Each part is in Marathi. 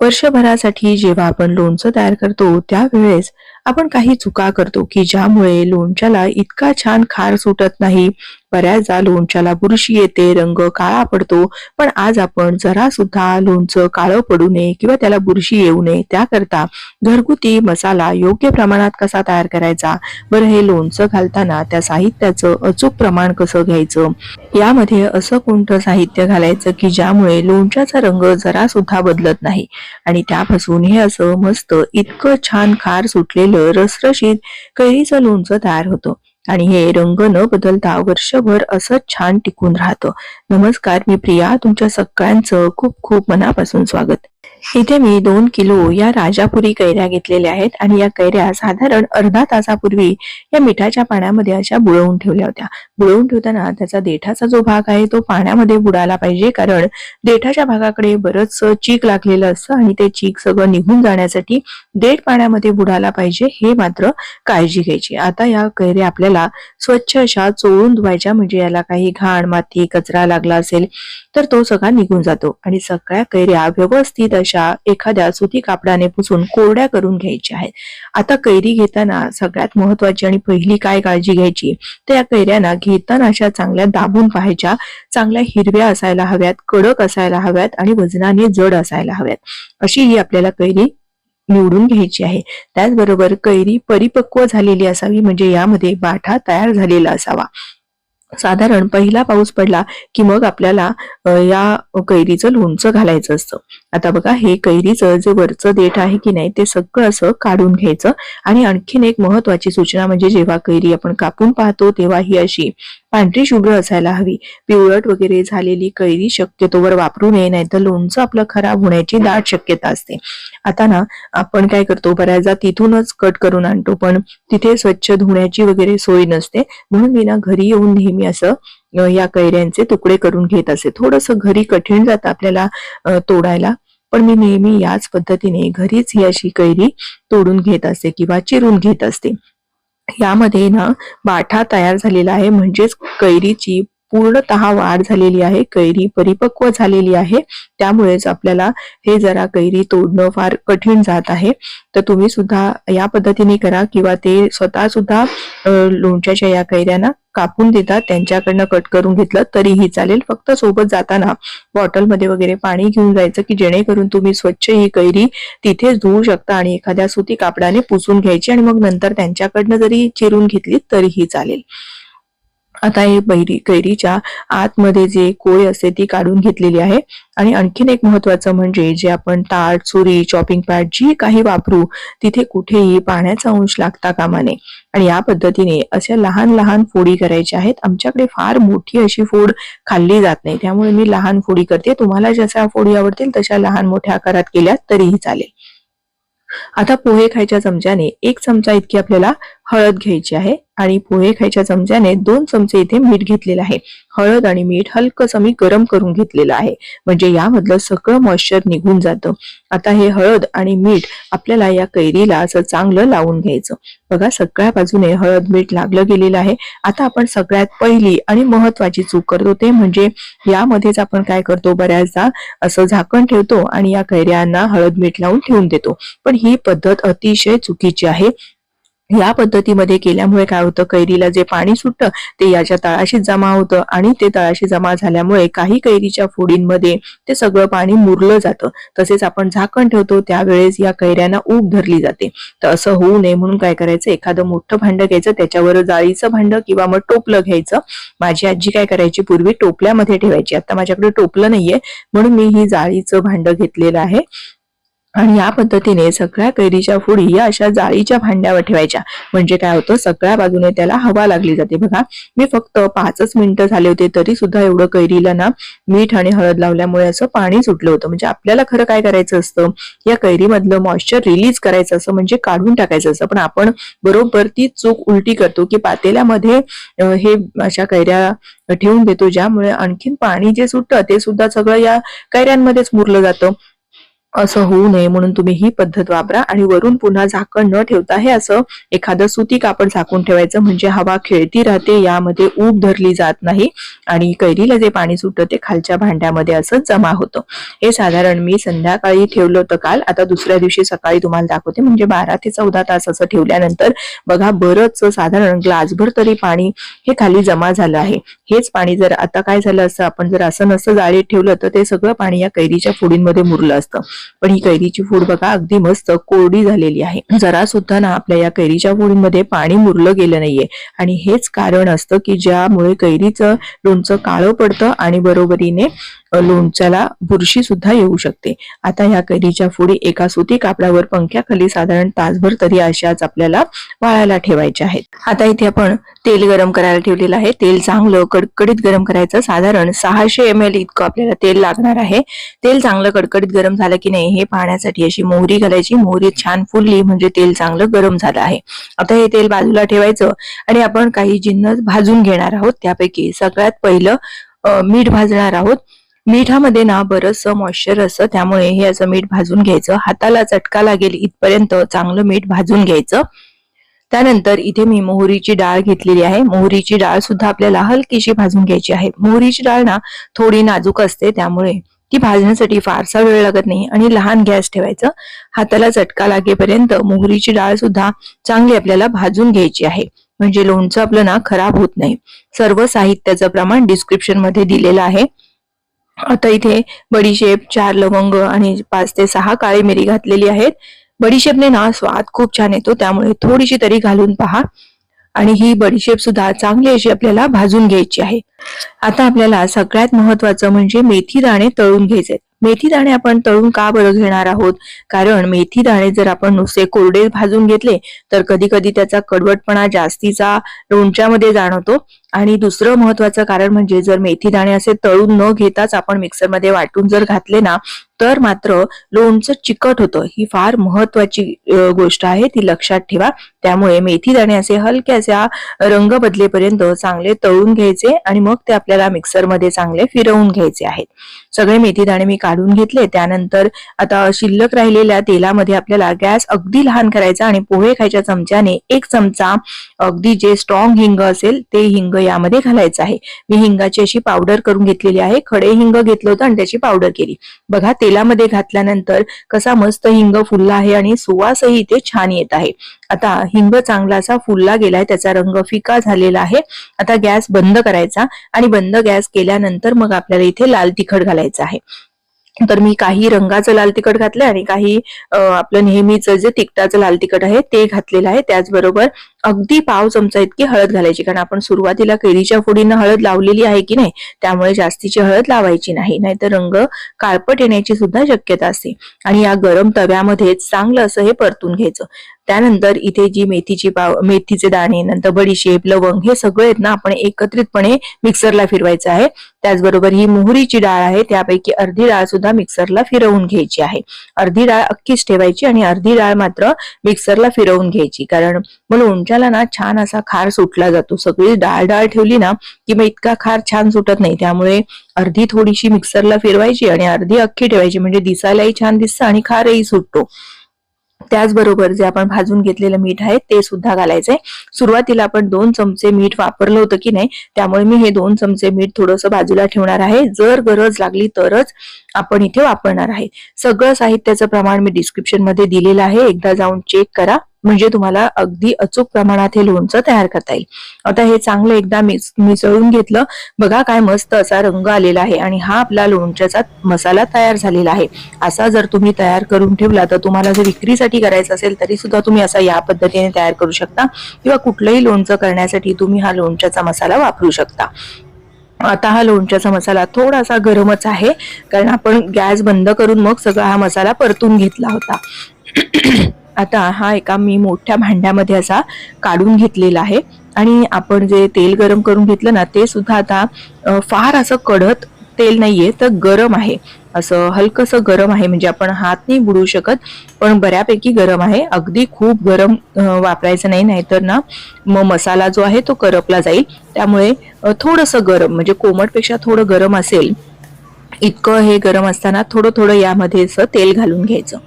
वर्षभरासाठी जेव्हा आपण लोणचं तयार करतो त्यावेळेस आपण काही चुका करतो की ज्यामुळे लोणच्याला इतका छान खार सुटत नाही. बऱ्याचदा लोणच्याला बुरशी येते रंग काळा पडतो. पण आज आपण जरा सुद्धा लोणचं काळं पडू नये किंवा त्याला बुरशी येऊ नये त्याकरता घरगुती मसाला योग्य प्रमाणात कसा तयार करायचा? बरं हे लोणचं घालताना त्या साहित्याचं अचूक प्रमाण कसं घ्यायचं? यामध्ये असं कोणतं साहित्य घालायचं की ज्यामुळे लोणच्याचा रंग जरा सुद्धा बदलत नाही? आणि त्यापासून हे असं मस्त इतकं छान खार सुटलेलं रसरशीत कैरीचं लोणचं तयार होतं. आणि हे रंग न बदलता वर्षभर असंच छान टिकून राहतं. नमस्कार मी प्रिया तुमच्या सगळ्यांचं खूप खूप मनापासून स्वागत. इथे मी दोन किलो या राजापुरी कैऱ्या घेतलेल्या आहेत आणि या कैऱ्या साधारण अर्धा तासापूर्वी या मिठाच्या पाण्यामध्ये अशा बुळवून ठेवल्या होत्या. बुळवून ठेवताना त्याचा देठाचा जो भाग आहे तो पाण्यामध्ये बुडाला पाहिजे कारण देठाच्या भागाकडे बरंच चीक लागलेलं असतं आणि ते चीक सगळं निघून जाण्यासाठी देठ पाण्यामध्ये बुडाला पाहिजे हे मात्र काळजी घ्यायची. आता या कैऱ्या आपल्याला स्वच्छ अशा चोळून धुवायच्या म्हणजे याला काही घाण माती कचरा लागला असेल तर तो सगळा निघून जातो आणि सगळ्या कैऱ्या व्यवस्थित अशा एखाद्या सुती कापडाने पुसून कोरड्या करून घ्यायच्या आहेत. आता कैरी घेताना सगळ्यात महत्वाची आणि पहिली काय काळजी घ्यायची? तर या कैऱ्यांना घेताना अशा चांगल्या दाबून पाहायच्या चांगल्या हिरव्या असायला हव्यात कडक असायला हव्यात आणि वजनाने जड असायला हव्यात. अशी ही आपल्याला कैरी निवडून घ्यायची आहे. त्याचबरोबर कैरी परिपक्व झालेली असावी म्हणजे यामध्ये बाठा तयार झालेला असावा. साधारण पहिला पाऊस पडला की मग आपल्याला या कैरीचं लोणचं घालायचं असतं. आता बघा हे कैरीचं जे वरचं देठ आहे की नाही ते सगळं असं काढून घ्यायचं. आणि आणखीन एक महत्वाची सूचना म्हणजे जेव्हा कैरी आपण कापून पाहतो तेव्हा ही अशी पांढरी शुभ्र असायला हवी. पिवळट वगैरे झालेली कैरी शक्यतोवर वापरू नये नाही तर लोणचं आपलं खराब होण्याची दाट शक्यता असते. आता ना आपण काय करतो बऱ्याचदा तिथूनच कट करून आणतो पण तिथे स्वच्छ धुण्याची वगैरे सोय नसते. म्हणून मी ना घरी येऊन नेहमी असं या कैऱ्यांचे तुकडे करून घेत असे. थोडस घरी कठीण जातं आपल्याला तोडायला. पण मी नेहमी याच पद्धतीने घरीच ही अशी कैरी तोडून घेत असते किंवा चिरून घेत असते. यामध्ये ना बाठा तयार झालेला आहे म्हणजेच कैरीची पूर्णतः वाढ झालेली आहे कैरी परिपक्व झालेली आहे. त्यामुळेच आपल्याला हे जरा कैरी तोडणं फार कठीण जात आहे. तर तुम्ही सुद्धा या पद्धतीने करा किंवा ते स्वतः सुद्धा लोणच्याच्या या कैऱ्यांना कापून देतात त्यांच्याकडनं कट करून घेतलं तरीही चालेल. फक्त सोबत जाताना बॉटलमध्ये वगैरे पाणी घेऊन जायचं की जेणेकरून तुम्ही स्वच्छ ही कैरी तिथेच धुवू शकता आणि एखाद्या सुती कापडाने पुसून घ्यायची आणि मग नंतर त्यांच्याकडनं जरी चिरून घेतली तरीही चालेल. आता हे बैरी कैरीच्या आतमध्ये जे कोय असते ती काढून घेतलेली आहे. आणि आणखीन एक महत्वाचं म्हणजे जे आपण ताट चुरी चॉपिंग पॅड जी काही वापरू तिथे कुठेही पाण्याचा अंश लागता कामा नये. आणि या पद्धतीने अशा लहान लहान फोडी करायच्या आहेत. आमच्याकडे फार मोठी अशी फोड खाल्ली जात नाही. त्यामुळे मी लहान फोडी करते. तुम्हाला जशा फोडी आवडतील तशा लहान मोठ्या आकारात केल्या तरीही चालेल. आता पोहे खायच्या चमच्याने एक चमचा इतकी आपल्याला हळद घ्यायची आहे. आणि पोहे खायच्या चमच्याने दोन चमचे इथे मीठ घेतलेलं आहे. हळद आणि मीठ हलकं मी गरम करून घेतलेलं आहे. म्हणजे यामधलं सगळं मॉइश्चर निघून जातं. आता हे हळद आणि मीठ आपल्याला या कैरीला असं चांगलं लावून घ्यायचं. बघा सगळ्या बाजूने हळद मीठ लागलं गेलेलं आहे. आता आपण सगळ्यात पहिली आणि महत्वाची चूक करतो ते म्हणजे यामध्येच आपण काय करतो बऱ्याचदा? असं झाकण ठेवतो आणि या कैऱ्यांना हळद मीठ लावून ठेवून देतो. पण ही पद्धत अतिशय चुकीची आहे. या पद्धतीमध्ये केल्यामुळे काय होतं? कैरीला जे पाणी सुटतं ते याच्या तळाशी जमा होतं आणि ते तळाशी जमा झाल्यामुळे काही कैरीच्या फोडींमध्ये ते सगळं पाणी मुरलं जातं. तसेच आपण झाकण ठेवतो त्यावेळेस या कैऱ्यांना ऊब धरली जाते. तर असं होऊ नये म्हणून काय करायचं? एखादं मोठं भांड घ्यायचं त्याच्यावर जाळीचं भांड किंवा मग टोपलं घ्यायचं. माझी आजी काय करायची? पूर्वी टोपल्यामध्ये ठेवायची. आता माझ्याकडे टोपलं नाहीये म्हणून मी ही जाळीचं भांड घेतलेलं आहे. आणि या पद्धतीने सगळ्या कैरीच्या फुडी या अशा जाळीच्या भांड्यावर ठेवायच्या. म्हणजे काय होतं? सगळ्या बाजूने त्याला हवा लागली जाते. बघा मी फक्त पाचच मिनिटं झाले होते तरी सुद्धा एवढं कैरीला ना मीठ आणि हळद लावल्यामुळे असं पाणी सुटलं होतं. म्हणजे आपल्याला खरं काय करायचं असतं? या कैरीमधलं मॉइश्चर रिलीज करायचं असं म्हणजे काढून टाकायचं असतं पण आपण बरोबर ती चूक उलटी करतो की पातेल्यामध्ये हे अशा कैऱ्या ठेवून देतो ज्यामुळे आणखीन पाणी जे सुटतं ते सुद्धा सगळं या कैऱ्यांमध्येच मुरलं जातं. असं होऊ नये म्हणून तुम्ही ही पद्धत वापरा आणि वरून पुन्हा झाकण न ठेवता हे असं एखादं सुती कापड झाकून ठेवायचं म्हणजे हवा खेळती राहते यामध्ये ऊब धरली जात नाही आणि कैरीला जे पाणी सुटतं ते खालच्या भांड्यामध्ये असं जमा होतं. हे साधारण मी संध्याकाळी ठेवलं होतं काल आता दुसऱ्या दिवशी सकाळी तुम्हाला दाखवते म्हणजे बारा ते चौदा तास असं ठेवल्यानंतर बघा बरंच साधारण ग्लासभर तरी पाणी हे खाली जमा झालं आहे. हेच पाणी जर आता काय झालं असतं आपण जर असं नसतं जाळीत ठेवलं तर ते सगळं पाणी या कैरीच्या फुडींमध्ये मुरलं असतं. पण ही कैरीची फूड बघा अगदी मस्त कोरडी झालेली आहे. जरा सुद्धा ना आपल्या या कैरीच्या फूडमध्ये पाणी मुरलं गेलं नाहीये. आणि हेच कारण असतं की ज्यामुळे कैरीचं लोणचं काळं पडतं आणि बरोबरीने लोणच्याला बुरशी सुद्धा येऊ शकते. आता या कैरीच्या फुडी एका सुती कापडावर पंख्याखाली साधारण तासभर तरी अशाच आपल्याला वाळायला ठेवायच्या आहेत. आता इथे आपण तेल गरम करायला ठेवलेलं आहे. तेल चांगलं कडकडीत गरम करायचं. साधारण सहाशे एम एल इतकं आपल्याला तेल लागणार आहे. तेल चांगलं कडकडीत गरम झालं की नाही हे पाहण्यासाठी अशी मोहरी घालायची. मोहरी छान फुलली म्हणजे तेल चांगलं गरम झालं आहे. आता हे तेल बाजूला ठेवायचं आणि आपण काही जिन्नस भाजून घेणार आहोत. त्यापैकी सगळ्यात पहिलं मीठ भाजणार आहोत. मिठामध्ये ना बरंचसं मॉइश्चर असतं. त्यामुळे हे असं मीठ भाजून घ्यायचं. हाताला चटका लागेल इथपर्यंत चांगलं मीठ भाजून घ्यायचं. त्यानंतर इथे मी मोहरीची डाळ घेतलेली आहे. मोहरीची डाळ सुद्धा आपल्याला हलकीशी भाजून घ्यायची आहे. मोहरीची डाळ ना थोडी नाजूक असते त्यामुळे ती भाजण्यासाठी फारसा वेळ लागत नाही आणि लहान गॅस ठेवायचं. हाताला चटका लागेपर्यंत मोहरीची डाळ सुद्धा चांगली आपल्याला भाजून घ्यायची आहे. म्हणजे लोणचं आपलं ना खराब होत नाही. सर्व साहित्याचं प्रमाण डिस्क्रिप्शनमध्ये दिलेलं आहे. आता इथे बडीशेप चार लवंग आणि पाच ते सहा काळी मिरी घातलेली आहेत. बडीशेपने ना स्वाद खूप छान येतो त्यामुळे थोडीशी तरी घालून पहा. आणि ही बडीशेप सुद्धा चांगली अशी आपल्याला भाजून घ्यायची आहे. आता आपल्याला सगळ्यात महत्वाचं म्हणजे मेथी दाणे तळून घ्यायचे मेथी दाणे आपण तळून का बरं घेणार आहोत? कारण मेथी दाणे जर आपण नुसते कोरडे भाजून घेतले तर कधी कधी त्याचा कडवटपणा जास्तीचा लोणच्यामध्ये जाणवतो. आणि दुसरं महत्वाचं कारण म्हणजे जर मेथी दाणे असे तळून न घेताच आपण मिक्सरमध्ये वाटून जर घातले ना तर मात्र लोणचं चिकट होतं. ही फार महत्वाची गोष्ट आहे ती लक्षात ठेवा. त्यामुळे मेथी दाणे असे हलक्याच्या रंग बदलेपर्यंत चांगले तळून घ्यायचे आणि मग ते आपल्याला मिक्सरमध्ये चांगले फिरवून घ्यायचे आहेत. सगळे मेथी दाणे मी काढून घेतले. त्यानंतर आता शिल्लक राहिलेल्या तेलामध्ये आपल्याला गॅस अगदी लहान करायचा आणि पोहे खायच्या चमच्याने एक चमचा अगदी जे स्ट्रॉंग हिंग असेल ते हिंग यामध्ये घालायचं आहे. मी हिंगाची अशी पावडर करून घेतलेली आहे. खडे हिंग घेतलं होतं आणि त्याची पावडर केली. बघा तेलामध्ये घातल्यानंतर कसा मस्त हिंग फुलला आहे आणि सुवासही इथे छान येत आहे. आता हिंग चांगला असा फुलला गेलाय. त्याचा रंग फिका झालेला आहे. आता गॅस बंद करायचा आणि बंद गॅस केल्यानंतर मग आपल्याला इथे लाल तिखट घालायचं आहे. तर मी काही रंगाचं लाल तिखट घातलंय आणि काही आपलं नेहमीचं जे तिखटाचं लाल तिखट आहे ते घातलेलं आहे. त्याचबरोबर अगदी पाव चमचा इतकी हळद घालायची कारण आपण सुरुवातीला कैरीच्या फोडीनं हळद लावलेली आहे की नाही त्यामुळे जास्तीची हळद लावायची नाही. नाहीतर रंग काळपट येण्याची सुद्धा शक्यता असते. आणि या गरम तव्यामध्ये चांगलं असं हे परतून घ्यायचं. त्यानंतर इथे जी मेथीची पाव मेथीचे दाणे नंतर बडीशेप लवंग हे सगळे आहेत ना आपण एकत्रितपणे मिक्सरला फिरवायचं आहे. त्याचबरोबर ही मोहरीची डाळ आहे त्यापैकी अर्धी डाळ सुद्धा मिक्सरला फिरवून घ्यायची आहे. अर्धी डाळ अख्खीच ठेवायची आणि अर्धी डाळ मात्र मिक्सरला फिरवून घ्यायची. कारण मग लोणच्याला ना छान असा खार सुटला जातो. सगळी डाळ डाळ ठेवली ना की मग इतका खार छान सुटत नाही. त्यामुळे अर्धी थोडीशी मिक्सरला फिरवायची आणि अर्धी अख्खी ठेवायची. म्हणजे दिसायलाही छान दिसतं आणि खारही सुटतो. त्याचबरोबर जे आपण भाजून घेतलेलं मीठ आहे ते सुद्धा घालायचंय. सुरुवातीला आपण दोन चमचे मीठ वापरलं होतं की नाही त्यामुळे मी हे दोन चमचे मीठ थोडंसं बाजूला ठेवणार आहे. जर गरज लागली तरच आपण इथे वापरणार आहे. सगळं साहित्याचं प्रमाण मी डिस्क्रिप्शनमध्ये दिलेलं आहे. एकदा जाऊन चेक करा. म्हणजे तुम्हाला अगदी अचूक प्रमाणात हे लोणचं तयार करता येईल. आता हे चांगलं एकदा मिस मिसळून घेतलं बघा काय मस्त असा रंग आलेला आहे आणि हा आपला लोणच्याचा मसाला तयार झालेला आहे. असा जर तुम्ही तयार करून ठेवला तर तुम्हाला जर विक्रीसाठी करायचं असेल तरी सुद्धा तुम्ही असा या पद्धतीने तयार करू शकता किंवा कुठलंही लोणचं करण्यासाठी तुम्ही हा लोणच्याचा मसाला वापरू शकता. आता हा लोणच्याचा मसाला थोडासा गरमच आहे कारण आपण गॅस बंद करून मग सगळा हा मसाला परतून घेतला होता. आता हा एका मी मोठ्या भांड्यामध्ये असा काढून घेतलेला आहे. आणि आपण जे तेल गरम करून घेतलं ना ते सुद्धा आता फार असं कडत तेल नाहीये तर गरम आहे. असं हलकस गरम आहे म्हणजे आपण हात नाही बुडू शकत पण बऱ्यापैकी गरम आहे. अगदी खूप गरम वापरायचं नाही नाहीतर ना मग मसाला जो आहे तो करपला जाईल. त्यामुळे थोडस गरम म्हणजे कोमटपेक्षा थोडं गरम असेल इतकं हे गरम असताना थोडं थोडं यामध्ये असं तेल घालून घ्यायचं.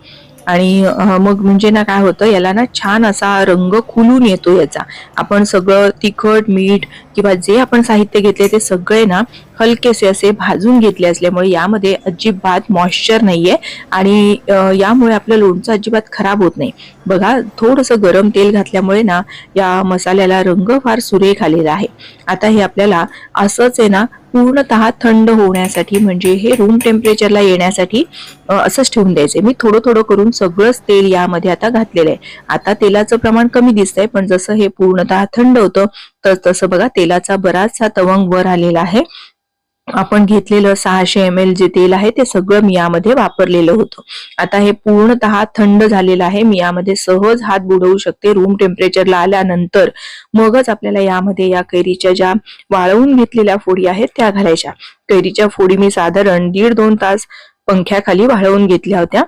आणि मग म्हणजे ना काय होतं याला ना छान असा रंग खुलून येतो याचा. आपण सगळं तिखट मीठ किंवा जे आपण साहित्य घेतले ते सगळे ना हलकेसे असे भाजून घेतले असल्यामुळे यामध्ये अजिबात मॉइश्चर नाहीये आणि यामुळे आपलं लोणचं अजिबात खराब होत नाही. बघा थोडंसं गरम तेल घातल्यामुळे ना या मसाल्याला रंग फार सुरेख आलेला आहे. आता हे आपल्याला असंच आहे ना पूर्णतः थंड होण्यासाठी म्हणजे हे रूम टेम्परेचरला येण्यासाठी असंच ठेवून द्यायचे. मी थोडं थोडं करून सगळंच तेल यामध्ये आता घातलेलं आहे. आता तेलाचं प्रमाण कमी दिसतंय पण जसं हे पूर्णतः थंड होतं तर तसं बघा तेलाचा बराचसा तवंग वर आलेला आहे. आपण घेतलेलं सहाशे एम एल जे तेल आहे ते सगळं मी यामध्ये वापरलेलं होतं. आता हे पूर्णतः थंड झालेलं आहे. मी यामध्ये सहज हात बुडवू शकते. रूम टेम्परेचरला आल्यानंतर मगच आपल्याला यामध्ये या कैरीच्या ज्या वाळवून घेतलेल्या फोडी आहेत त्या घालायच्या. कैरीच्या फोडी मी साधारण दीड दोन तास पंख्याखाली वाळवून घेतल्या होत्या.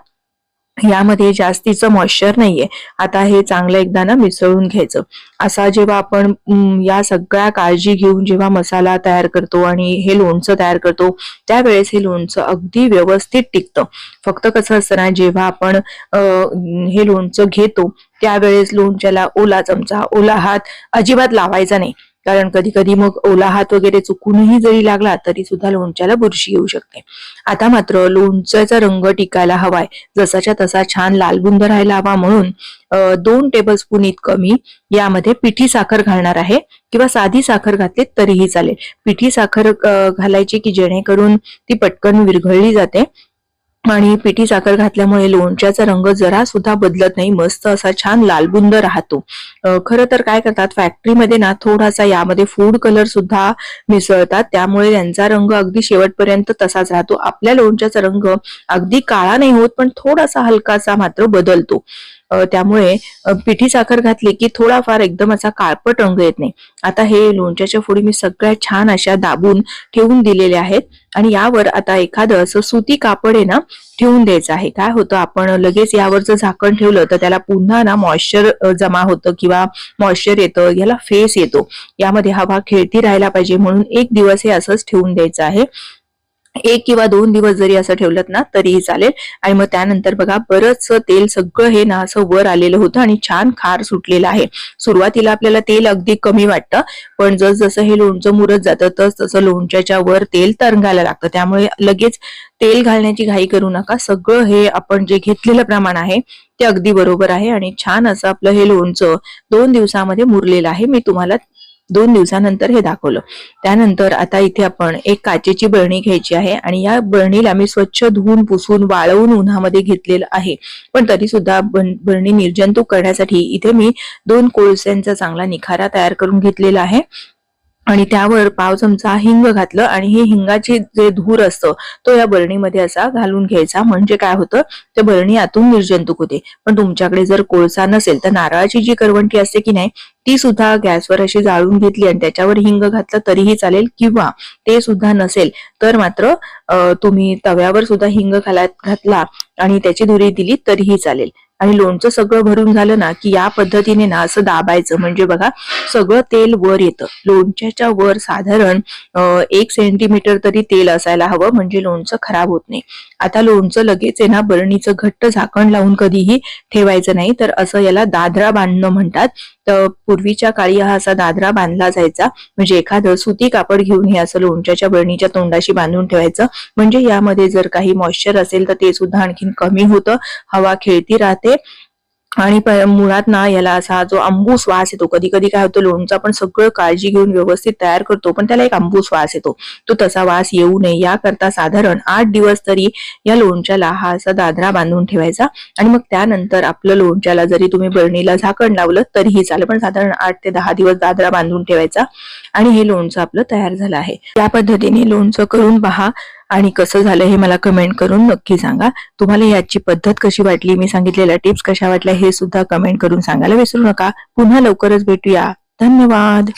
यामध्ये जास्तीचं मॉइश्चर नाहीये. आता हे चांगलं एकदा ना मिसळून घ्यायचं. असा जेव्हा आपण या सगळ्या काळजी घेऊन जेव्हा मसाला तयार करतो आणि हे लोणचं तयार करतो त्यावेळेस हे लोणचं अगदी व्यवस्थित टिकतं. फक्त कसं असतं ना जेव्हा आपण हे लोणचं घेतो त्यावेळेस लोणच्याला ओला चमचा ओला हात अजिबात लावायचा नाही. कारण कधी कधी मग ओला हात वगैरे चुकूनही जरी लागला तरी सुद्धा लोणच्याला बुरशी येऊ शकते. आता मात्र लोणच्याचा रंग टिकायला हवाय जसाच्या तसा छान लालबुंद राहायला हवा म्हणून दोन दोन टेबलस्पून इतकं मी यामध्ये पिठी साखर घालणार आहे किंवा साधी साखर घातली तरीही चालेल. पिठी साखर घालायची की जेणेकरून ती पटकन विरघळली जाते. आणि पिठी साखर घातल्यामुळे लोणच्याचा रंग जरा सुद्धा बदलत नाही. मस्त असा छान लालबुंद राहतो. खरं तर काय करतात फॅक्टरीमध्ये ना थोडासा यामध्ये फूड कलर सुद्धा मिसळतात. त्यामुळे त्यांचा रंग अगदी शेवटपर्यंत तसाच राहतो. आपल्या लोणच्याचा रंग अगदी काळा नाही होत पण थोडासा हलकासा मात्र बदलतो. त्यामुळे पिठी साखर घातली की थोडाफार एकदम असा काळपट रंग येत नाही. आता हे लोणच्याच्या फोडी मी सगळ्या छान अशा दाबून ठेवून दिलेल्या आहेत आणि यावर आता एखादं असं सुती कापड आहे ना ठेवून द्यायचं आहे. काय होतं आपण लगेच यावरचं झाकण ठेवलं तर त्याला पुन्हा ना मॉइश्चर जमा होतं किंवा मॉइश्चर येतं याला फेस येतो. यामध्ये हवा खेळती राहायला पाहिजे म्हणून एक दिवस हे असंच ठेवून द्यायचं आहे. एक किंवा दोन दिवस जरी असं ठेवलं ना तरीही चालेल. आणि मग त्यानंतर बघा बरंच तेल सगळं हे ना असं वर आलेलं होतं आणि छान खार सुटलेलं आहे. सुरुवातीला आपल्याला तेल अगदी कमी वाटतं पण जस जसं हे लोणचं मुरत जातं तस तसं लोणच्याच्या वर तेल तरंगायला लागतं. त्यामुळे लगेच तेल घालण्याची घाई करू नका. सगळं हे आपण जे घेतलेलं प्रमाण आहे ते अगदी बरोबर आहे आणि छान असं आपलं हे लोणचं दोन दिवसामध्ये मुरलेलं आहे. मी तुम्हाला दोन दिवसानंतर हे दाखवलं. त्यानंतर आता इथे आपण एक काचेची बरणी घ्यायची आहे आणि या बरणीला मी स्वच्छ धुवून पुसून वाळवून उन्हामध्ये घेतलेलं आहे. पण तरी सुद्धा बळणी निर्जंतुक करण्यासाठी इथे मी दोन कोळस्यांचा चांगला निखारा तयार करून घेतलेला आहे. आणि त्यावर पाव चमचा हिंग घातलं आणि हे हिंगाची जे धूर असतं तो या बरणीमध्ये असा घालून घ्यायचा. म्हणजे काय होतं ते बरणी आतून निर्जंतुक होते. पण तुमच्याकडे जर कोळसा नसेल तर नारळाची जी करवंटी असते की नाही ती सुद्धा गॅसवर अशी जाळून घेतली आणि त्याच्यावर हिंग घातलं तरीही चालेल किंवा ते सुद्धा नसेल तर मात्र तुम्ही तव्यावर सुद्धा हिंग घाला घातला आणि त्याची धुरी दिली तरीही चालेल. आणि लोणचं सगळं भरून झालं ना की या पद्धतीने ना असं दाबायचं. म्हणजे बघा सगळं तेल वर येतं. लोणच्याच्या वर साधारण एक सेंटीमीटर तरी तेल असायला हवं म्हणजे लोणचं खराब होत नाही. आता लोणचं लगेच आहे ना बरणीचं घट्ट झाकण लावून कधीही ठेवायचं नाही तर असं याला दादरा बांधणं म्हणतात. पूर्वीच्या काळी हा असा दादरा बांधला जायचा. म्हणजे एखादं सुती कापड घेऊन हे असं लोणच्याच्या बळणीच्या तोंडाशी बांधून ठेवायचं. म्हणजे यामध्ये जर काही मॉइश्चर असेल तर ते सुद्धा आणखीन कमी होतं. हवा खेळती राहते. आणि मुळात ना याला असा जो आंबू श्वास येतो कधी कधी काय होतं लोणचं आपण सगळं काळजी घेऊन व्यवस्थित तयार करतो पण त्याला एक आंबू श्वास येतो. तो तसा वास येऊ नये याकरता साधारण आठ दिवस तरी या लोणच्याला हा असा दादरा बांधून ठेवायचा आणि मग त्यानंतर आपलं लोणच्याला जरी तुम्ही बरणीला झाकण लावलं तरीही चालेल पण साधारण आठ ते दहा दिवस दादरा बांधून ठेवायचा आणि हे लोणचं आपलं तयार झालं आहे. त्या पद्धतीने लोणचं करून पहा. आणि कसं झालं हे मला कमेंट करून नक्की सांगा. तुम्हाला याची पद्धत कशी वाटली? मी सांगितलेल्या टिप्स कशा वाटल्या हे सुद्धा कमेंट करून सांगायला विसरू नका. पुन्हा लवकरच भेटूया. धन्यवाद.